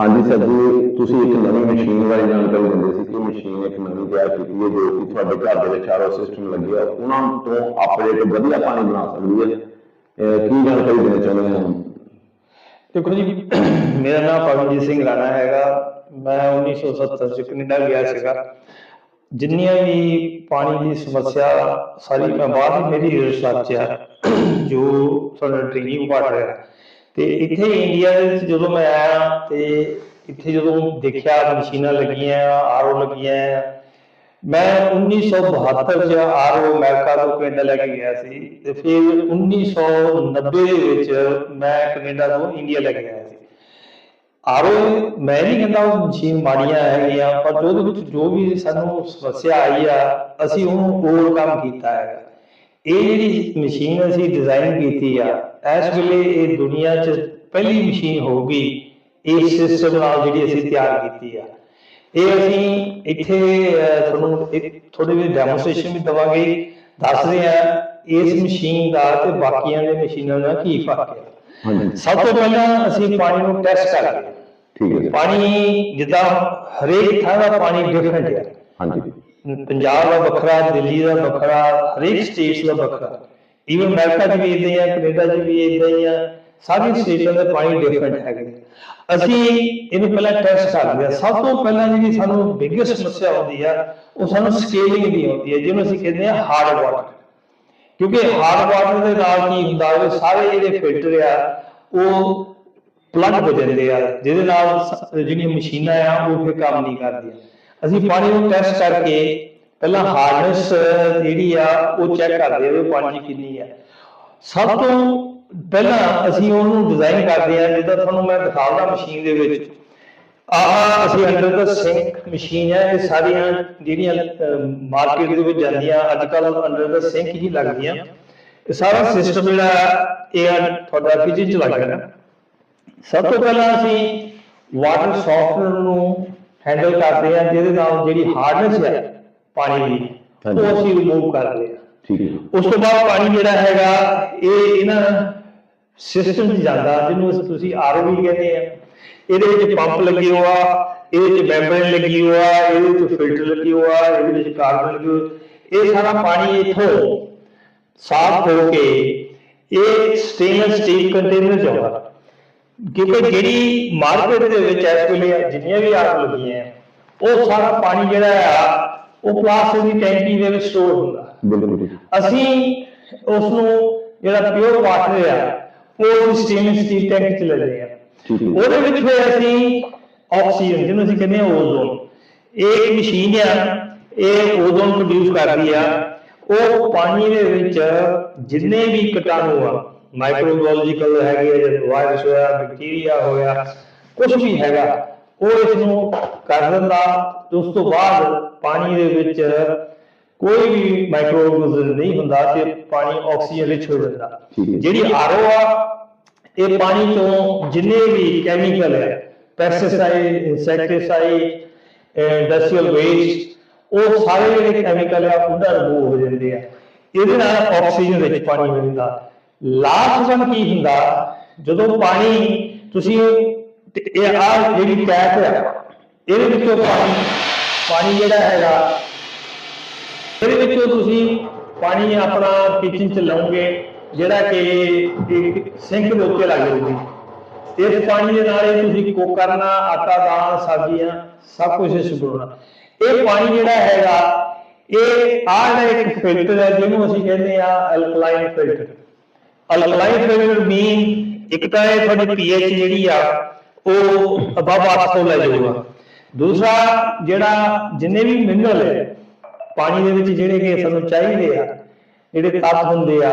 ਹਾਂਜੀ ਸਰ ਜੀ, ਤੁਸੀਂ ਇੱਕ ਨਵੀਂ ਮਸ਼ੀਨ ਬਾਰੇ ਜਾਣਕਾਰੀ ਦਿੰਦੇ ਸੀ ਕਿ ਮਸ਼ੀਨ ਇੱਕ ਨਵੀਂ ਤਿਆਰ ਕੀਤੀ ਹੈ ਜੋ ਕਿ ਤੁਹਾਡੇ ਘਰ ਦੇ ਵਿੱਚ ਆਰਓ ਸਿਸਟਮ ਲੱਗਿਆ ਉਹਨਾਂ ਤੋਂ ਆਪਰੇਟ ਵਧੀਆ ਪਾਣੀ ਬਣਾ ਸਕਦੀ ਹੈ। ਕੀ ਜਾਣਕਾਰੀ ਦੇਣਾ ਚਾਹੁੰਦੇ ਹਾਂ ਦੇਖੋ ਜੀ, ਮੇਰਾ ਨਾਮ ਪਰਮਜੀਤ ਸਿੰਘ ਰਾਣਾ ਹੈਗਾ। ਮੈਂ 1970 ਚ ਕੈਨੇਡਾ ਗਿਆ ਸੀਗਾ। ਜਿੰਨੀਆਂ ਵੀ ਪਾਣੀ ਦੀ ਸਮੱਸਿਆ, ਸਾਰੀ ਮੈਂ ਬਾਹਰ ਮੇਰੀ ਰਿਸਰਚ ਆ, ਜੋ ਸਾਡਾ ਟ੍ਰੇਨਿੰਗ ਪਾਠ ਰਿਹਾ ਤੇ ਇੱਥੇ ਇੰਡੀਆ ਦੇ ਵਿੱਚ ਜਦੋਂ ਮੈਂ ਆਇਆ ਤੇ ਇੱਥੇ ਜਦੋਂ ਦੇਖਿਆ ਮਸ਼ੀਨਾਂ ਲੱਗੀਆਂ, ਆਰਓ ਲੱਗੀਆਂ ਮੈਂ 1972 ਚ ਆਰਓ ਅਮਰੀਕਾ ਤੋਂ ਕੈਨੇਡਾ ਲੈ ਕੇ ਗਿਆ ਸੀ ਤੇ ਫਿਰ 1990 ਦੇ ਵਿੱਚ ਮੈਂ ਕੈਨੇਡਾ ਤੋਂ ਇੰਡੀਆ ਲੈ ਕੇ ਗਿਆ ਸੀ। ਆਰਓ, ਮੈਂ ਨਹੀਂ ਕਹਿੰਦਾ ਉਹ ਮਸ਼ੀਨ ਮਾੜੀਆਂ ਹੈਗੀਆਂ, ਪਰ ਉਹਦੇ ਵਿੱਚ ਜੋ ਵੀ ਸਾਨੂੰ ਸਮੱਸਿਆ ਆਈ ਆ, ਅਸੀਂ ਉਹਨੂੰ ਹੋਰ ਕੰਮ ਕੀਤਾ ਹੈਗਾ। ਇਹ ਜਿਹੜੀ ਮਸ਼ੀਨ ਅਸੀਂ ਡਿਜ਼ਾਈਨ ਕੀਤੀ ਆ ਇਸ ਵੇਲੇ ਇਹ ਦੁਨੀਆ 'ਚ ਪਹਿਲੀ ਮਸ਼ੀਨ ਹੋਊਗੀ ਇਸ ਸਿਸਟਮ ਨਾਲ ਜਿਹੜੀ ਅਸੀਂ ਤਿਆਰ ਕੀਤੀ ਆ। ਇਹ ਅਸੀਂ ਇੱਥੇ ਤੁਹਾਨੂੰ ਇੱਕ ਥੋੜੀ ਜਿਹੀ ਡੈਮੋਸਟ੍ਰੇਸ਼ਨ ਵੀ ਦਵਾਂਗੇ ਦੱਸਦੇ ਆ ਇਸ ਮਸ਼ੀਨ ਦਾ ਤੇ ਬਾਕੀਆਂ ਦੇ ਮਸ਼ੀਨਾਂ ਦਾ ਕੀ ਫ਼ਰਕ ਹੈ ਸਭ ਤੋਂ ਪਹਿਲਾਂ ਅਸੀਂ ਪਾਣੀ ਨੂੰ ਟੈਸਟ ਕਰਦੇ ਠੀਕ ਹੈ ਪਾਣੀ ਜਿੱਦਾਂ ਹਰੇਕ ਥਾਂ ਦਾ ਪਾਣੀ ਡਿਫਰੈਂਟ ਹੈ ਹਾਂਜੀ। ਪੰਜਾਬ ਦਾ ਵੱਖਰਾ, ਦਿੱਲੀ ਦਾ ਵੱਖਰਾ, ਹਰੇਕ ਸਟੇਟ ਦਾ ਵੱਖਰਾ। ਈਵਨ ਅਮਰੀਕਾ 'ਚ ਵੀ ਇਦਾਂ ਹੀ ਆ, ਕੈਨੇਡਾ 'ਚ ਵੀ ਇਦਾਂ ਹੀ ਆ ਸਾਰੀ ਸਟੇਟਾਂ ਦਾ ਪਾਣੀ ਡਿਫਰੈਂਟ ਹੈਗੇ ਅਸੀਂ ਇਹਨੂੰ ਪਹਿਲਾਂ ਟੈਸਟ ਕਰਦੇ ਆ ਸਭ ਤੋਂ ਪਹਿਲਾਂ ਜਿਹੜੀ ਸਾਨੂੰ ਬਿਗੇਸਟ ਸਮੱਸਿਆ ਆਉਂਦੀ ਆ, ਉਹ ਸਾਨੂੰ ਸਕੇਲਿੰਗ ਦੀ ਆਉਂਦੀ ਹੈ ਜਿਹਨੂੰ ਅਸੀਂ ਕਹਿੰਦੇ ਆ ਹਾਰਡ ਵਾਟਰ ਕਿਉਂਕਿ ਹਾਰਡ ਵਾਟਰ ਦੇ ਨਾਲ ਕੀ ਹੁੰਦਾ ਉਹ ਸਾਰੇ ਜਿਹੜੇ ਫਿਲਟਰ ਆ, ਉਹ ਪਲੱਗ ਹੋ ਜਾਂਦੇ ਆ, ਜਿਹਦੇ ਨਾਲ ਜਿਹੜੀਆਂ ਮਸ਼ੀਨਾਂ ਆ, ਉਹ ਫਿਰ ਕੰਮ ਨਹੀਂ ਕਰਦੀਆਂ। ਅਸੀਂ ਪਾਣੀ ਨੂੰ ਟੈਸਟ ਕਰਕੇ ਪਹਿਲਾਂ ਹਾਰਡਨੈਸ ਜਿਹੜੀ ਆ ਉਹ ਚੈੱਕ ਕਰਦੇ ਆ ਵੀ ਪਾਣੀ ਕਿੰਨੀ ਆ। ਸਭ ਤੋਂ ਪਹਿਲਾਂ ਅਸੀਂ ਉਹਨੂੰ ਡਿਜ਼ਾਈਨ ਕਰਦੇ ਆ ਜਿੱਦਾਂ ਤੁਹਾਨੂੰ ਮੈਂ ਦਿਖਾਉਂਦਾ ਮਸ਼ੀਨ ਦੇ ਵਿੱਚ। ਆਹ ਅਸੀਂ ਅੰਡਰ ਦਾ ਸਿੰਕ ਮਸ਼ੀਨ ਹੈ ਇਹ ਸਾਰੀਆਂ ਜਿਹੜੀਆਂ ਮਾਰਕੀਟ ਦੇ ਵਿੱਚ ਜਾਂਦੀਆਂ ਅੱਜ ਕੱਲ ਅੰਡਰ ਦਾ ਸਿੰਕ ਹੀ ਲੱਗਦੀਆਂ। ਇਹ ਸਾਰਾ ਸਿਸਟਮ ਜਿਹੜਾ ਇਹ ਤੁਹਾਡਾ ਕਿਚਨ ਚ ਲੱਗ ਜਾਣਾ। ਸਭ ਤੋਂ ਪਹਿਲਾਂ ਅਸੀਂ ਵਾਟਰ ਸੌਫਟਨਰ ਨੂੰ ਹੈਂਡਲ ਕਰਦੇ ਆ ਜਿਹਦੇ ਨਾਲ ਜਿਹੜੀ ਹਾਰਡਨੈਸ ਹੈ ਪਾਣੀ ਦੀ। ਉਹ ਅਸੀਂ ਰਿਮੂਵ ਕਰਦੇ ਆ। ਠੀਕ ਹੈ ਉਸ ਤੋਂ ਬਾਅਦ ਪਾਣੀ ਜਿਹੜਾ ਹੈਗਾ ਇਹ ਇਹਨਾਂ ਸਿਸਟਮ 'ਚ ਜਾਂਦਾ ਜਿਹਨੂੰ ਅਸੀਂ- ਤੁਸੀਂ ਆਰਓ ਵੀ ਕਹਿੰਦੇ ਆ। ਇਹਦੇ ਵਿੱਚ ਪੰਪ ਲੱਗੇ ਹੋਆ ਇਹਦੇ ਵਿੱਚ ਮੈਂਬਰੇਨ ਲੱਗੀ ਹੋਆ ਇਹਦੇ ਵਿੱਚ ਫਿਲਟਰ ਲੱਗੀ ਹੋਆ ਇਹਦੇ ਵਿੱਚ ਕਾਰਬਨ ਲੱਗੀ ਹੋਈ ਇਹ ਸਾਰਾ ਪਾਣੀ ਇੱਥੋਂ ਸਾਫ਼ ਹੋ ਕੇ ਇਹ ਸਟੇਨਲੈਸ ਸਟੀਲ ਕੰਟੇਨਰ ਆਉਂਦਾ। ਕਿਉਂਕਿ ਜਿਹੜੀ ਮਾਰਕੀਟ ਦੇ ਵਿੱਚ ਇਸ ਵੇਲੇ ਜਿੰਨੀਆਂ ਵੀ ਆਰਓ ਲੱਗੀਆਂ ਆ, ਉਹ ਸਾਰਾ ਪਾਣੀ ਜਿਹੜਾ ਆ ਉਹ ਪਲਾਸਟਿਕ ਦੀ ਟੈਂਕੀ ਦੇ ਵਿੱਚ ਸਟੋਰ ਹੁੰਦਾ। ਅਸੀਂ ਉਸ ਨੂੰ ਜਿਹੜਾ ਪਿਓਰ ਵਾਟਰ ਆ ਉਹ ਸਟੇਨਲੈਸ ਸਟੀਲ ਟੈਂਕ ਚ ਲੈਂਦੇ ਆ। ਠੀਕ ਹੈ ਜੀ। ਉਹਦੇ ਵਿੱਚ ਫਿਰ ਅਸੀਂ ਆਕਸੀਜਨ ਜਿਹਨੂੰ ਅਸੀਂ ਕਹਿੰਦੇ ਆ ਓਜ਼ੋਨ ਇਹ ਇੱਕ ਮਸ਼ੀਨ ਆ ਇਹ ਓਜ਼ੋਨ ਪ੍ਰੋਡਿਊਸ ਕਰਦੀ ਆ। ਉਹ ਪਾਣੀ ਦੇ ਵਿੱਚ ਜਿੰਨੇ ਵੀ ਕੀਟਾਣੂ ਆ ਮਾਈਕਰੋਬਾਇਓਲੋਜੀਕਲ ਹੈਗੇ ਜਿਵੇਂ ਵਾਇਰਸ ਹੋਇਆ ਬੈਕਟੀਰੀਆ ਹੋਇਆ ਕੁਝ ਵੀ ਹੈਗਾ ਉਹ ਇਸ ਨੂੰ ਕਰ ਦਿੰਦਾ ਉਸ ਤੋਂ ਬਾਅਦ ਪਾਣੀ ਦੇ ਵਿੱਚ ਕੋਈ ਵੀ ਮਾਈਕਰੋਆਰਗੈਨਿਜ਼ਮ ਨਹੀਂ ਹੁੰਦਾ ਤੇ ਪਾਣੀ ਆਕਸੀਜਨ ਵਿੱਚ ਹੈ। ਜਿਹੜੀ ਆਰਓ ਆ ਇਹ ਪਾਣੀ ਤੋਂ ਜਿੰਨੇ ਵੀ ਕੈਮੀਕਲ ਹੈ ਪੈਸਟੀਸਾਈਡ ਇਨਸੈਕਟੀਸਾਈਡ ਇੰਡਸਟਰੀਅਲ ਵੇਸਟ ਉਹ ਸਾਰੇ ਜਿਹੜੇ ਕੈਮੀਕਲ ਆ ਉਹਦਾ ਰਿਮੂਵ ਹੋ ਜਾਂਦੇ ਆ। ਇਹਦੇ ਨਾਲ ਆਕਸੀਜਨ ਵਿੱਚ ਪਾਣੀ ਜਾਂਦਾ ਲਾਸਟ ਵਨ ਕੀ ਹੁੰਦਾ? ਜਦੋਂ ਪਾਣੀ ਤੁਸੀਂ ਇਹ ਆ ਜਿਹੜੀ ਟੈਪ ਹੈ, ਇਹਦੇ ਵਿੱਚੋਂ ਪਾਣੀ ਪਾਣੀ ਜਿਹੜਾ ਹੈਗਾ, ਇਹਦੇ ਵਿੱਚੋਂ ਤੁਸੀਂ ਪਾਣੀ ਆਪਣਾ ਕਿਚਨ ਚ ਲਾਉਂਗੇ ਜਿਹੜਾ ਕਿ ਸਿੰਕ ਦੇ ਉੱਤੇ ਲੱਗ ਜਾਊਗੀ। ਇਸ ਪਾਣੀ ਦੇ ਨਾਲ ਇਹ ਤੁਸੀਂ ਕੁੱਕ ਕਰਨਾ ਆਟਾ, ਦਾਲ, ਸਬਜ਼ੀਆਂ, ਸਭ ਕੁਝ ਇਸ ਬਣਾਉਣਾ ਇਹ ਪਾਣੀ ਜਿਹੜਾ ਹੈਗਾ, ਇਹ ਆਹ ਜਿਹੜਾ ਇੱਕ ਫਿਲਟਰ ਹੈ, ਜਿਹਨੂੰ ਅਸੀਂ ਕਹਿੰਦੇ ਆ alkaline filter alkaline filter mean ਇੱਕ ਤਾਂ ਇਹ ਤੁਹਾਡੀ ਪੀਐਚ ਜਿਹੜੀ ਆ, ਉਹ ਅਬਵ 800 ਲੈ ਜਾਊਗਾ। ਦੂਸਰਾ ਜਿਹੜਾ ਜਿੰਨੇ ਵੀ ਮਿਨਰਲ ਹੈ, ਪਾਣੀ ਦੇ ਵਿੱਚ ਜਿਹੜੇ ਕਿ ਸਾਨੂੰ ਚਾਹੀਦੇ ਆ, ਜਿਹੜੇ ਤੱਤ ਹੁੰਦੇ ਆ,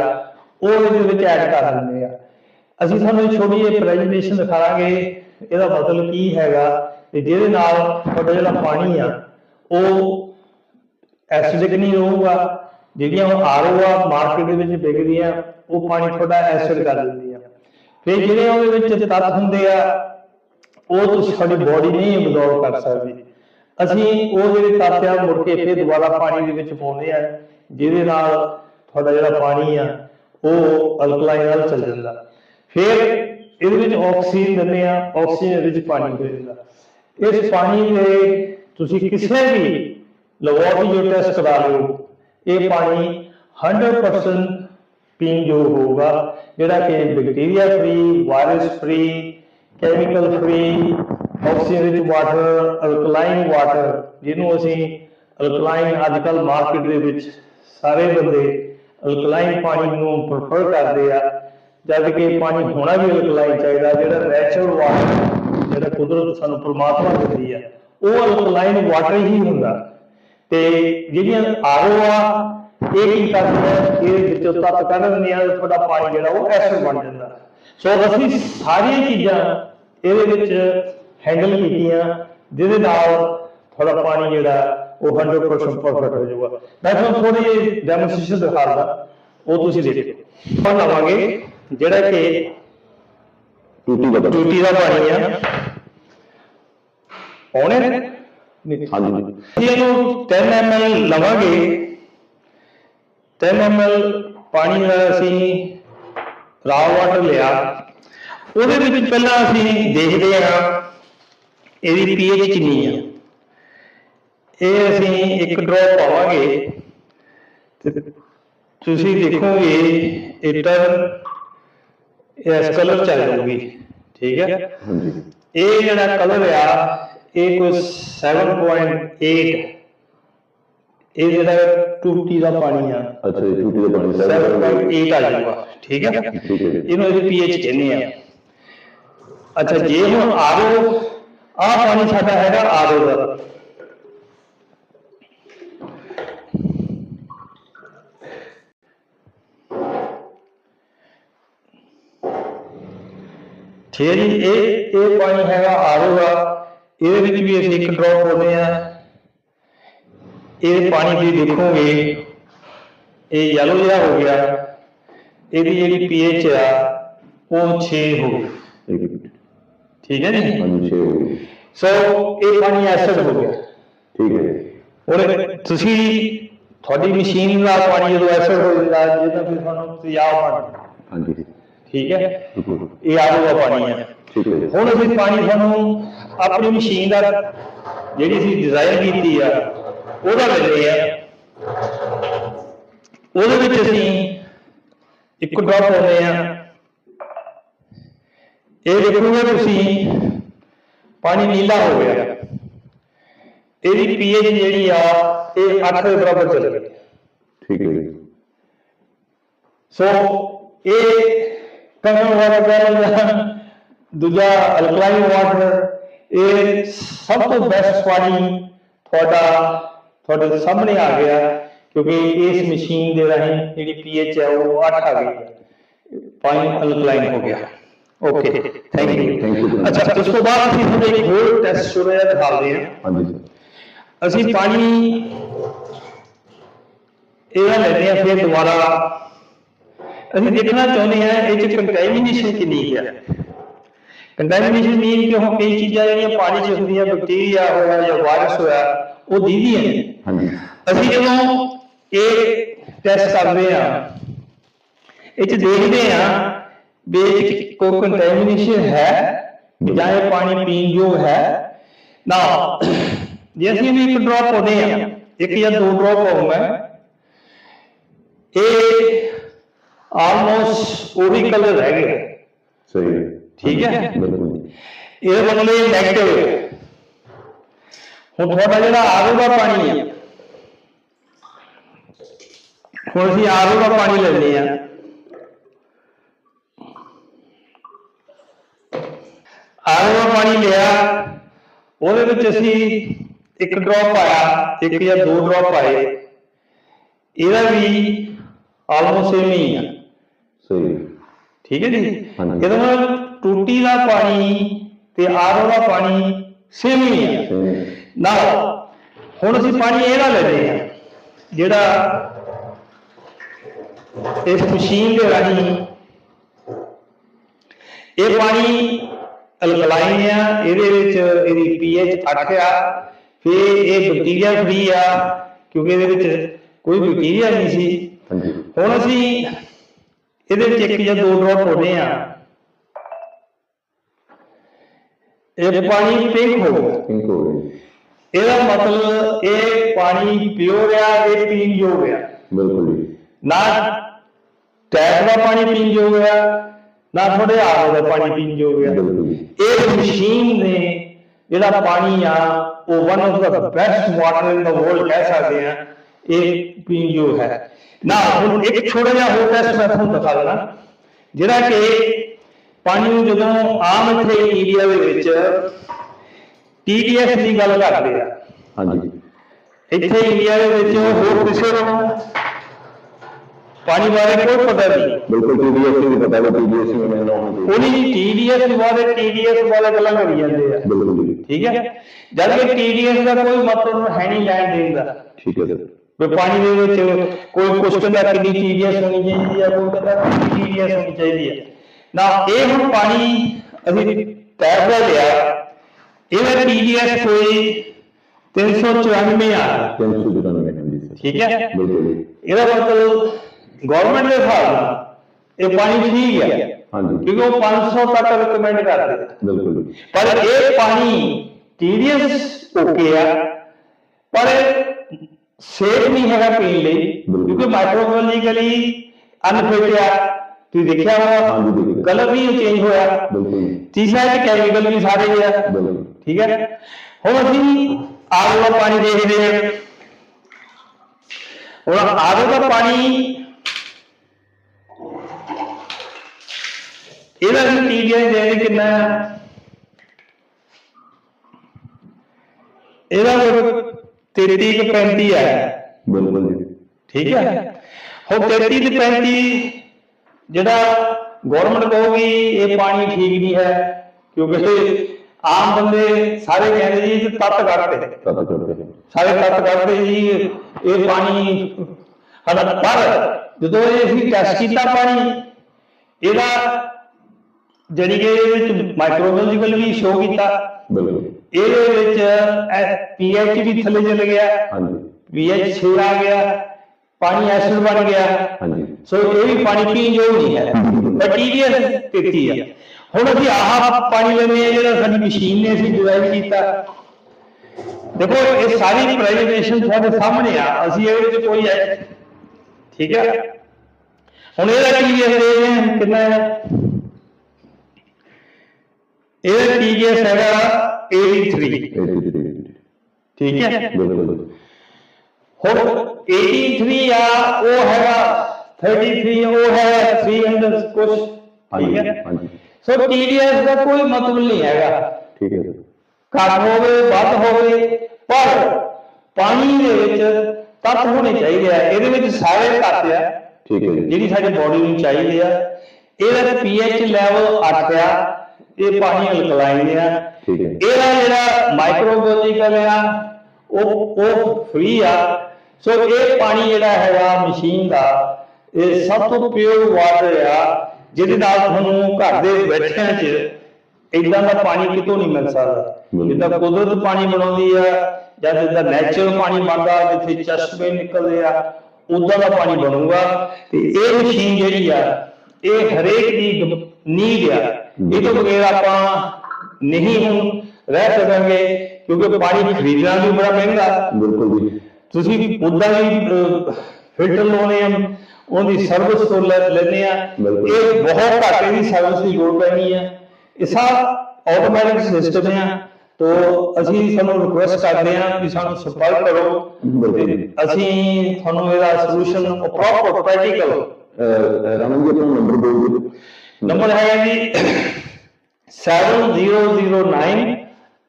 ਉਹ ਇਹਦੇ ਵਿੱਚ ਐਡ ਕਰ ਦਿੰਦੇ ਆ। ਅਸੀਂ ਤੁਹਾਨੂੰ ਇੱਕ ਛੋਟੀ ਜਿਹੀ ਪ੍ਰੈਜੈਂਟੇਸ਼ਨ ਦਿਖਾਵਾਂਗੇ, ਇਹਦਾ ਮਤਲਬ ਕੀ ਹੈਗਾ ਤੇ ਜਿਹਦੇ ਨਾਲ ਤੁਹਾਡਾ ਜਿਹੜਾ ਪਾਣੀ ਆ, ਉਹ ਐਸਿਡਿਕ ਨਹੀਂ ਰਹੂਗਾ ਜਿਹੜੀਆਂ ਆਰਓ ਆ ਮਾਰਕੀਟ ਦੇ ਵਿੱਚ ਵਿਕਦੀਆਂ, ਉਹ ਪਾਣੀ ਤੁਹਾਡਾ ਐਸਿਡ ਕਰ ਦਿੰਦੀਆਂ। ਫਿਰ ਜਿਹੜੇ ਉਹਦੇ ਵਿੱਚ ਤੱਤ ਹੁੰਦੇ ਆ, ਉਹ ਤੁਸੀਂ ਤੁਹਾਡੀ ਬੋਡੀ ਨਹੀਂ ਅਬਜ਼ੌਰਬ ਕਰ ਸਕਦੀ। ਅਸੀਂ ਉਹ ਜਿਹੜੇ ਤੱਤ ਆ, ਮੁੜ ਕੇ ਫਿਰ ਦੁਬਾਰਾ ਪਾਣੀ ਦੇ ਵਿੱਚ ਪਾਉਂਦੇ ਆ, ਜਿਹਦੇ ਨਾਲ ਤੁਹਾਡਾ ਜਿਹੜਾ ਪਾਣੀ ਆ, ਉਹ ਅਲਕਲਾਈਨ ਨਾਲ ਚੱਲ ਜਾਂਦਾ। ਫਿਰ ਇਹਦੇ ਵਿੱਚ ਆਕਸੀਜਨ ਦਿੰਦੇ ਆ ਆਕਸੀਜਨ ਵਿੱਚ ਪਾਣੀ ਹੋ ਜਾਂਦਾ ਇਸ ਪਾਣੀ ਦੇ ਤੁਸੀਂ ਕਿਸੇ ਵੀ ਲੈਬੋਰਟਰੀ ਜੋ ਟੈਸਟ ਕਰਾ ਲਓ। ਇਹ ਪਾਣੀ 100% ਪੀਣ ਯੋਗ ਹੋਊਗਾ, ਜਿਹੜਾ ਕਿ bacteria free virus free chemical free oxygen water alkaline water ਜਿਹਨੂੰ ਅਸੀਂ ਅਲਕਲਾਈਨ ਅੱਜਕੱਲ ਮਾਰਕੀਟ ਦੇ ਵਿੱਚ ਸਾਰੇ ਬੰਦੇ ਅਲਕਲਾਈਨ ਪਾਣੀ ਨੂੰ ਪ੍ਰੇਫਰ ਕਰਦੇ ਆ, ਜਦ ਕਿ ਪਾਣੀ ਹੋਣਾ ਵੀ ਅਲਕਲਾਈਨ ਚਾਹੀਦਾ, ਜਿਹੜਾ ਨੈਚੁਰਲ ਵਾਟਰ ਜਿਹੜਾ ਕੁਦਰਤ ਸਾਨੂੰ ਪ੍ਰਮਾਤਮਾ ਦਿੰਦੀ ਆ, ਉਹ ਅਲਕਲਾਈਨ ਵਾਟਰ ਹੀ ਹੁੰਦਾ। ਤੇ ਜਿਹੜੀਆਂ ਆਰਓ ਆ ਇਹ ਕੀ ਕਰਦੀਆਂ ਇਹ ਵਿੱਚੋਂ ਤੱਤ ਕੱਢ ਦਿੰਦੀਆਂ ਤੇ ਤੁਹਾਡਾ ਪਾਣੀ ਜਿਹੜਾ ਉਹ ਐਸਿਡ ਬਣ ਜਾਂਦਾ ਸੋ ਅਸੀਂ ਸਾਰੀਆਂ ਚੀਜ਼ਾਂ ਇਹਦੇ ਵਿੱਚ ਹੈਂਡਲ ਕੀਤੀਆਂ ਜਿਹਦੇ ਨਾਲ ਤੁਹਾਡਾ ਪਾਣੀ ਜਿਹੜਾ ਉਹ 100% ਪਰਫੈਕਟ ਹੋ ਜਾਊਗਾ। ਮੈਂ ਤੁਹਾਨੂੰ ਥੋੜੀ ਜਿਹੀ ਡੈਮੋਸਟ੍ਰੇਸ਼ਨ ਦਿਖਾਉਂਦਾ ਉਹ ਤੁਸੀਂ ਦੇਖੋ। ਆਪਾਂ ਲਵਾਂਗੇ ਜਿਹੜਾ ਕਿ ਟੂਟੀ ਦਾ ਟੂਟੀ ਦਾ ਪਾਣੀ ਆ। ਆਉਣੇ ਨੇ। ਨਹੀਂ ਹਾਂਜੀ ਅਸੀਂ ਇਹਨੂੰ 10 ml ਲਵਾਂਗੇ। 10 ml ਪਾਣੀ ਦਾ ਅਸੀਂ ਰਾ ਵਾਟਰ ਲਿਆ। ਉਹਦੇ ਵਿੱਚ ਪਹਿਲਾਂ ਅਸੀਂ ਦੇਖਦੇ ਹਾਂ ਇਹਦੀ pH ਕਿੰਨੀ ਆ। ਇਹ ਅਸੀਂ ਇੱਕ ਡ੍ਰੌਪ ਪਾਵਾਂਗੇ। ਤੇ ਤੁਸੀਂ ਦੇਖੋਗੇ ਇਹ ਟਰਨ ਇਸ ਕਲਰ ਚ ਆ ਜਾਊਗੀ। ਠੀਕ ਹੈ? ਹਾਂਜੀ। ਇਹ ਜਿਹੜਾ ਕਲਰ ਆ ਇਹ ਕੋਈ 7.8 ਇਹ ਜਿਹੜਾ ਟੂਟੀ ਦਾ ਪਾਣੀ ਆ ਅੱਛਾ ਜੀ ਟੂਟੀ ਦਾ ਪਾਣੀ 7.8 ਆ ਜਾਊਗਾ ਠੀਕ ਹੈ ਠੀਕ ਹੈ ਜੀ। ਇਹਨੂੰ ਇਹਦੇ ਪੀਐਚ ਕਹਿੰਦੇ ਆ ਅੱਛਾ ਜੇ ਹੁਣ ਆਰਓ ਆ ਪਾਣੀ ਸਾਡਾ ਹੈਗਾ ਆਰਓ ਦਾ ਠੀਕ ਹੈ ਜੀ ਇਹ ਇਹ ਪਾਣੀ ਹੈਗਾ ਆਰਓ ਦਾ ਇਹਦੇ ਵਿੱਚ ਵੀ ਅਸੀਂ ਇੱਕ ਡ੍ਰੌਪ ਪਾਉਂਦੇ ਆ ਇਹ ਪਾਣੀ ਦੀ ਦੇਖੋਗੇ ਇਹ ਯੈਲੋ ਜਿਹਾ ਹੋ ਗਿਆ। ਇਹਦੀ ਜਿਹੜੀ ਪੀਐਚ ਆ ਉਹ 6 ਹੋ ਗਈ। ਠੀਕ ਹੈ ਜੀ? ਹਾਂਜੀ ਛੇ ਹੋ ਗਏ। ਸੋ ਇਹ ਪਾਣੀ ਐਸਿਡ ਹੋ ਗਿਆ। ਠੀਕ ਹੈ। ਹੁਣ ਤੁਸੀਂ ਤੁਹਾਡੀ ਮਸ਼ੀਨ ਦਾ ਪਾਣੀ ਜਦੋਂ ਐਸਿਡ ਹੋ ਜਾਂਦਾ ਜਿਹਦਾ ਫਿਰ ਤੁਹਾਨੂੰ ਤੇਜ਼ਾਬ ਬਣਦਾ ਹਾਂਜੀ। ਠੀਕ ਹੈ। ਇਹ ਆਲੂ ਦਾ ਪਾਣੀ ਹੈ ਠੀਕ ਹੈ ਜੀ। ਹੁਣ ਅਸੀਂ ਪਾਣੀ ਤੁਹਾਨੂੰ ਆਪਣੀ ਮਸ਼ੀਨ ਦਾ ਜਿਹੜੀ ਅਸੀਂ ਡਿਜ਼ਾਈਨ ਕੀਤੀ ਆ ਉਹਦਾ ਲੈਂਦੇ ਆ ਉਹਦੇ ਵਿੱਚ ਅਸੀਂ ਇੱਕ ਡ੍ਰੌਪ ਪਾਉਂਦੇ ਆ ਇਹ ਦੇਖੋਗੇ ਤੁਸੀਂ ਪਾਣੀ ਨੀਲਾ ਹੋ ਗਿਆ ਇਹਦੀ ਪੀਐਚ ਜਿਹੜੀ ਆ ਇਹ 8 ਦੇ ਬਰਾਬਰ ਚਲ ਗਈ ਠੀਕ ਹੈ ਜੀ। ਸੋ ਇਹ ਕੰਗਣ ਵਾਲਾ ਕਹਿੰਦਾ ਦੂਜਾ ਅਲਕਲਾਈਨ ਵਾਟਰ ਇਹ ਸਭ ਤੋਂ ਬੈਸਟ ਪਾਣੀ ਤੁਹਾਡਾ ਤੁਹਾਡੇ ਸਾਹਮਣੇ ਆ ਗਿਆ ਕਿਉਂਕਿ ਇਸ ਮਸ਼ੀਨ ਦੇ ਰਾਹੀਂ ਜਿਹੜੀ ਪੀਐਚ ਹੈ ਉਹ 8 ਆ ਗਈ ਹੈ। ਪਾਣੀ ਅਲਕਲਾਈਨ ਹੋ ਗਿਆ okay thank Thank you. You ਅੱਛਾ ਇਸ ਤੋਂ ਬਾਅਦ ਅਸੀਂ ਤੁਹਾਨੂੰ ਇੱਕ ਹੋਰ ਟੈਸਟ ਸ਼ੁਰੂ ਜਿਹਾ ਦਿਖਾਉਂਦੇ ਹਾਂ ਹਾਂਜੀ ਸਰ। ਅਸੀਂ ਪਾਣੀ ਇਹਦਾ ਲੈਂਦੇ ਆ ਫਿਰ ਦੁਬਾਰਾ ਅਸੀਂ ਦੇਖਣਾ ਚਾਹੁੰਦੇ ਆ ਇਹ ਚ ਕੰਟੈਮੀਨੇਸ਼ਨ ਕਿੰਨੀ ਹੈ ਕੰਟੈਮੀਨੇਸ਼ਨ ਮੀਨ ਕਿ ਹੁਣ ਕਈ ਚੀਜ਼ਾਂ ਜਿਹੜੀਆਂ ਪਾਣੀ ਚ ਹੁੰਦੀਆਂ ਬੈਕਟੀਰੀਆ ਹੋਇਆ ਜਾਂ ਵਾਇਰਸ ਹੋਇਆ ਉਹ ਦੀਦੀਆਂ ਨੇ। ਹਾਂਜੀ। ਅਸੀਂ ਜਦੋਂ ਇਹ ਟੈਸਟ ਕਰਦੇ ਆ ਇਹ ਚ ਦੇਖਦੇ ਆ ਵੀ ਕੋਈ ਕੰਟੈਮੀਨੇਸ਼ਨ ਹੈ ਜਾਂ ਇਹ ਪਾਣੀ ਪੀਣ ਯੋਗ ਹੈ। ਨਾ ਜੇ ਅਸੀਂ ਵੀ ਇੱਕ ਡ੍ਰੌਪ ਪਾਉਂਦੇ ਆ ਇੱਕ ਜਾਂ ਦੋ ਡ੍ਰੌਪ ਪਾਉਂਗਾ ਇਹ ਆਲਮੋਸਟ ਉਹੀ ਕਲਰ ਰਹਿ ਗਿਆ। ਸਹੀ ਹੈ। ਠੀਕ ਹੈ। ਬਿਲਕੁਲ ਜੀ। ਇਹਦੇ ਬਦਲੇ ਨੈਗੇਟਿਵ ਹੁਣ ਤੁਹਾਡਾ ਜਿਹੜਾ ਆਰਓ ਦਾ ਪਾਣੀ ਹੈ ਹੁਣ ਅਸੀਂ ਆਰਓ ਦਾ ਪਾਣੀ ਲੈਂਦੇ ਆ ਆਰਓ ਦਾ ਪਾਣੀ ਲਿਆ ਉਹਦੇ ਵਿੱਚ ਅਸੀਂ ਇੱਕ ਡ੍ਰੌਪ ਪਾਇਆ ਇੱਕ ਜਾਂ ਦੋ ਡ੍ਰੌਪ ਪਾਏ ਇਹਦਾ ਵੀ ਆਲਮੋਸਟ ਸੇਮ ਹੀ ਆ ਸਹੀ ਹੈ। ਠੀਕ ਹੈ ਜੀ ਹਾਂਜੀ। ਇਹਦਾ ਮਤਲਬ ਟੂਟੀ ਦਾ ਪਾਣੀ ਤੇ ਆਰਓ ਦਾ ਪਾਣੀ ਸੇਮ ਹੀ ਹੈ। ਨਾ ਹੁਣ ਅਸੀਂ ਪਾਣੀ ਇਹਦਾ ਲੈਂਦੇ ਆ ਜਿਹੜਾ ਇਸ ਮਸ਼ੀਨ ਦੇ ਰਾਹੀਂ ਇਹ ਪਾਣੀ ਅਲਕਲਾਈਨ ਆ ਇਹਦੇ ਵਿੱਚ ਇਹਦੀ ਪੀਐਚ 8 ਆ ਫਿਰ ਇਹ ਬੈਕਟੀਰੀਆ ਫ੍ਰੀ ਆ ਕਿਉਂਕਿ ਇਹਦੇ ਵਿੱਚ ਕੋਈ ਬੈਕਟੀਰੀਆ ਨਹੀਂ ਸੀ। ਹੁਣ ਅਸੀਂ ਇਹਦੇ ਵਿੱਚ ਇੱਕ ਜਾਂ ਦੋ ਡ੍ਰੌਪ ਪਾਉਂਦੇ ਆ ਇਹ ਪਾਣੀ ਪਿੰਕ ਹੋ ਗਿਆ। ਪਿੰਕ ਹੋ ਗਈ ਇਹਦਾ ਮਤਲਬ ਇਹ ਪਾਣੀ ਪਿਓਰ ਆ ਇਹ ਪੀਣ ਯੋਗ ਆ। ਬਿਲਕੁਲ ਜੀ। ਨਾ ਟੈਪ ਦਾ ਪਾਣੀ ਪੀਣ ਯੋਗ ਆ ਨਾ ਤੁਹਾਡੇ ਆਰ ਦਾ ਪਾਣੀ ਪੀਣ ਯੋਗ ਆ। ਇਹ ਮਸ਼ੀਨ ਨੇ ਜਿਹੜਾ ਪਾਣੀ ਆ ਉਹ one of the best water in the world ਕਹਿ ਸਕਦੇ ਆ ਇਹ ਪੀਣ ਯੋਗ ਹੈ। ਨਾ ਹੁਣ ਇੱਕ ਛੋਟਾ ਜਿਹਾ ਹੋਰ ਟੈਸਟ ਮੈਂ ਤੁਹਾਨੂੰ ਦਿਖਾ ਦੇਣਾ ਜਿਹੜਾ ਕਿ ਪਾਣੀ ਨੂੰ ਜਦੋਂ ਆਮ ਇੱਥੇ ਏਰੀਆ ਦੇ ਵਿੱਚ TDS ਦੀ ਗੱਲ ਕਰਦੇ ਆ ਹਾਂਜੀ ਇੱਥੇ ਇੰਡੀਆ ਦੇ ਵਿੱਚ ਹੋਰ ਕਿਸੇ ਨੂੰ ਪਾਣੀ ਬਾਰੇ ਕੋਈ ਪਤਾ ਨਹੀਂ ਬਿਲਕੁਲ TDS ਵੀ ਪਤਾ ਹੈ TDS ਵੀ ਮੈਨੂੰ ਆਉਂਦੀ ਉਹਨੀ TDS ਬਾਰੇ TDS ਬਾਰੇ ਗੱਲਾਂ ਕਰੀ ਜਾਂਦੇ ਆ ਬਿਲਕੁਲ ਜੀ ਠੀਕ ਹੈ ਜਦ ਕਿ TDS ਦਾ ਕੋਈ ਮਤਲਬ ਹੈ ਨਹੀਂ ਲੈਣ ਦੇਣ ਦਾ ਠੀਕ ਹੈ ਸਰ ਵੀ ਪਾਣੀ ਦੇ ਵਿੱਚ ਕੋਈ ਕੁਐਸਚਨ ਦਾ ਕਿੰਨੀ TDS ਹੋਣੀ ਚਾਹੀਦੀ ਹੈ ਕੋਈ ਕਹਿੰਦਾ ਕਿੰਨੀ TDS ਹੋਣੀ ਚਾਹੀਦੀ ਹੈ ਨਾ ਇਹ ਹੁਣ ਪਾਣੀ ਅਸੀਂ ਟੈਪ ਦਾ ਲਿਆ। ਇਹਦਾ TDS ਕੋਈ 394 ਆ 394 ਹਾਂਜੀ ਸਰ ਠੀਕ ਹੈ? ਇਹਦਾ ਮਤਲਬ ਗਵਰਨਮੈਂਟ ਦੇ ਹਿਸਾਬ ਨਾਲ ਇਹ ਪਾਣੀ ਠੀਕ ਹੈ। ਹਾਂਜੀ। ਕਿਉਂਕਿ ਉਹ 500 ਤੱਕ ਰეკਮੈਂਡ ਕਰਦੇ। ਬਿਲਕੁਲ ਪਰ ਇਹ ਪਾਣੀ TDS ਓਕੇ ਆ। ਪਰ ਸੇਫ ਨਹੀਂ ਹੈਗਾ ਪੀਣ ਲਈ। ਕਿਉਂਕਿ ਮਾਈਕਰੋਬੋਲੋਜੀਕਲੀ ਅਨਫਿਟ ਆ। ਤੁਸੀਂ ਦੇਖਿਆ ਹਾਂਜੀ, ਹੋਣਾ ਦੇਖਿਆ। ਕਲਰ ਵੀ ਚੇਂਜ ਹੋਇਆ ਬਿਲਕੁਲ ਜੀ ਤੀਸਰਾ ਇਹ ਕੈਮੀਕਲ ਵੀ ਸਾਰੇ ਹੀ ਆ ਬਿਲਕੁਲ ਠੀਕ ਹੈ ਹੁਣ ਅਸੀਂ ਆਰ ਦਾ ਪਾਣੀ ਦੇਖਦੇ ਹਾਂ ਹੁਣ ਆਰ ਦਾ ਪਾਣੀ ਇਹਦਾ ਵੀ ਟੀਡੀਐਸ ਦੇ ਕਿੰਨਾ ਹੈ ਇਹਦਾ 33 ਕੁ 35 ਹੈ ਬਿਲਕੁਲ ਜੀ ਠੀਕ ਹੈ ਹੁਣ 33 ਤੇ 35 ਜਿਹੜਾ ਗਵਰਨਮੈਂਟ ਕਹੂਗੀ ਇਹ ਪਾਣੀ ਠੀਕ ਨਹੀਂ ਹੈ ਕਿਉਂਕਿ ਆਮ ਬੰਦੇ ਸਾਰੇ ਕਹਿੰਦੇ ਜੀ ਇਹ ਤੱਤ ਕਰਦੇ ਸਾਰੇ ਤੱਤ ਕੱਢਦੇ ਜੀ ਇਹ ਪਾਣੀ ਹਲਾ ਪਰ ਜਦੋਂ ਇਹ ਅਸੀਂ ਟੈਸਟ ਕੀਤਾ ਪਾਣੀ ਇਹਦਾ ਜਿਹੜੀ ਕਿ ਇਹਦੇ ਵਿੱਚ ਮਾਈਕਰੋਬੋਲੋਜੀਕਲ ਵੀ ਸ਼ੋ ਕੀਤਾ। ਬਿਲਕੁਲ। ਇਹਦੇ ਵਿੱਚ ਪੀਐਚ ਵੀ ਥੱਲੇ ਚਲ ਗਿਆ ਹਾਂਜੀ। ਪੀਐਚ 6 ਆ ਗਿਆ ਪਾਣੀ ਐਸਿਡ ਬਣ ਗਿਆ ਹਾਂਜੀ ਸੋ ਇਹ ਵੀ ਪਾਣੀ ਪੀਣ ਯੋਗ ਨਹੀਂ ਹੈ ਮਟੀਰੀਅਲ ਦਿੱਤੀ ਆ ਹੁਣ ਅਸੀਂ ਆਹ ਪਾਣੀ ਲੈਂਦੇ ਆ ਜਿਹੜਾ ਸਾਡੀ ਮਸ਼ੀਨ ਨੇ ਅਸੀਂ ਡਿਜ਼ਾਈਨ ਕੀਤਾ ਦੇਖੋ ਇਹ ਸਾਰੀ ਪ੍ਰਾਈਵੇਟੇਸ਼ਨ ਤੁਹਾਡੇ ਸਾਹਮਣੇ ਆ ਅਸੀਂ ਇਹਦੇ ਵਿੱਚ ਕੋਈ ਹੈ ਠੀਕ ਹੈ ਹੁਣ ਇਹਦਾ ਟੀਡੀਐਸ ਦੇ ਰਹੇ ਹਾਂ ਕਿੰਨਾ ਹੈ ਇਹਦਾ ਟੀਡੀਐਸ ਹੈਗਾ 83 83 ਠੀਕ ਹੈ ਬਿਲਕੁਲ ਹੁਣ 83 ਆ ਉਹ ਹੈਗਾ 33 ਉਹ ਹੈ 300 ਕੁਝ ਠੀਕ ਹੈ। ਹਾਂਜੀ। ਸੋ TDS ਦਾ ਕੋਈ ਮਤਲਬ ਨਹੀਂ ਹੈਗਾ। ਠੀਕ ਹੈ ਘੱਟ ਹੋਵੇ ਵੱਧ ਹੋਵੇ ਪਰ ਪਾਣੀ ਦੇ ਵਿੱਚ ਤੱਤ ਹੋਣੇ ਚਾਹੀਦੇ ਆ। ਇਹਦੇ ਵਿੱਚ ਸਾਰੇ ਤੱਤ ਆ ਠੀਕ ਹੈ ਜਿਹੜੀ ਸਾਡੀ ਬਾਡੀ ਨੂੰ ਚਾਹੀਦੇ ਆ। ਇਹਦਾ ਪੀਐਚ ਲੈਵਲ 8 ਆ ਇਹ ਪਾਣੀ ਅਲਕਲਾਈਨ ਆ। ਠੀਕ ਹੈ। ਇਹਦਾ ਜਿਹੜਾ ਮਾਈਕਰੋਬੋਲੋਜੀਕਲ ਆ ਉਹ ਉਹ ਫ੍ਰੀ ਆ। ਸੋ ਇਹ ਪਾਣੀ ਜਿਹੜਾ ਹੈਗਾ ਮਸ਼ੀਨ ਦਾ ਇਹ ਸਭ ਤੋਂ ਪਿਓਰ ਵਾਟਰ ਆ ਜਿਹਦੇ ਨਾਲ ਤੁਹਾਨੂੰ ਘਰ ਦੇ ਬੈਠਿਆਂ 'ਚ ਇਦਾਂ ਦਾ ਪਾਣੀ ਕਿਤੋਂ ਨਹੀਂ ਮਿਲ ਸਕਦਾ। ਜਿੱਦਾਂ ਕੁਦਰਤ ਪਾਣੀ ਬਣਾਉਂਦੀ ਆ ਜਾਂ ਜਿੱਦਾਂ ਨੈਚੁਰਲ ਪਾਣੀ ਬਣਦਾ ਜਿੱਥੇ ਚਸ਼ਮੇ ਨਿਕਲਦੇ ਆ ਉਦਾਂ ਦਾ ਪਾਣੀ ਬਣੂਗਾ। ਤੇ ਇਹ ਮਸ਼ੀਨ ਜਿਹੜੀ ਆ ਇਹ ਹਰੇਕ ਦੀ ਨੀਡ ਆ। ਇਹ ਤੋਂ ਬਗੈਰ ਆਪਾਂ ਨਹੀਂ ਹੁਣ ਰਹਿ ਸਕਾਂਗੇ ਕਿਉਂਕਿ ਪਾਣੀ ਖਰੀਦਣਾ ਵੀ ਬੜਾ ਮਹਿੰਗਾ। ਬਿਲਕੁਲ ਜੀ। ਤੁਸੀਂ ਉਦਾਂ ਵੀ ਫਿਲਟਰ ਲਾਉਣੇ ਆ ਉਹਦੀ ਸਰਵਿਸ ਤੋਂ ਲੈ ਲੈਂਦੇ ਆ। ਇਹ ਬਹੁਤ ਘੱਟ ਦੀ ਸਰਵਿਸ ਦੀ ਲੋੜ ਪੈਣੀ ਆ। ਇਹ ਸਭ ਆਟੋਮੈਟਿਕ ਸਿਸਟਮ ਆ। ਤੋ ਅਸੀਂ ਤੁਹਾਨੂੰ ਰਿਕੁਐਸਟ ਕਰਦੇ ਆ ਕਿ ਸਾਨੂੰ ਸੰਪਰਕ ਕਰੋ। ਅਸੀਂ ਤੁਹਾਨੂੰ ਇਹਦਾ ਸੋਲੂਸ਼ਨ ਪ੍ਰੋਪਰ ਪ੍ਰੈਕਟੀਕਲ ਜੀ ਨੰਬਰ ਬੋਲ ਦਿਓ। ਨੰਬਰ ਹੈ ਜੀ 7009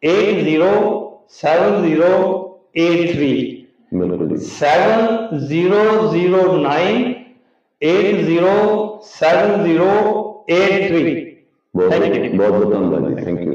807083 ਬਿਲਕੁਲ ਜੀ 7009 807083 ਬਹੁਤ Thank you. ਬਹੁਤ ਬਹੁਤ ਧੰਨਵਾਦ ਜੀ ਥੈਂਕ ਯੂ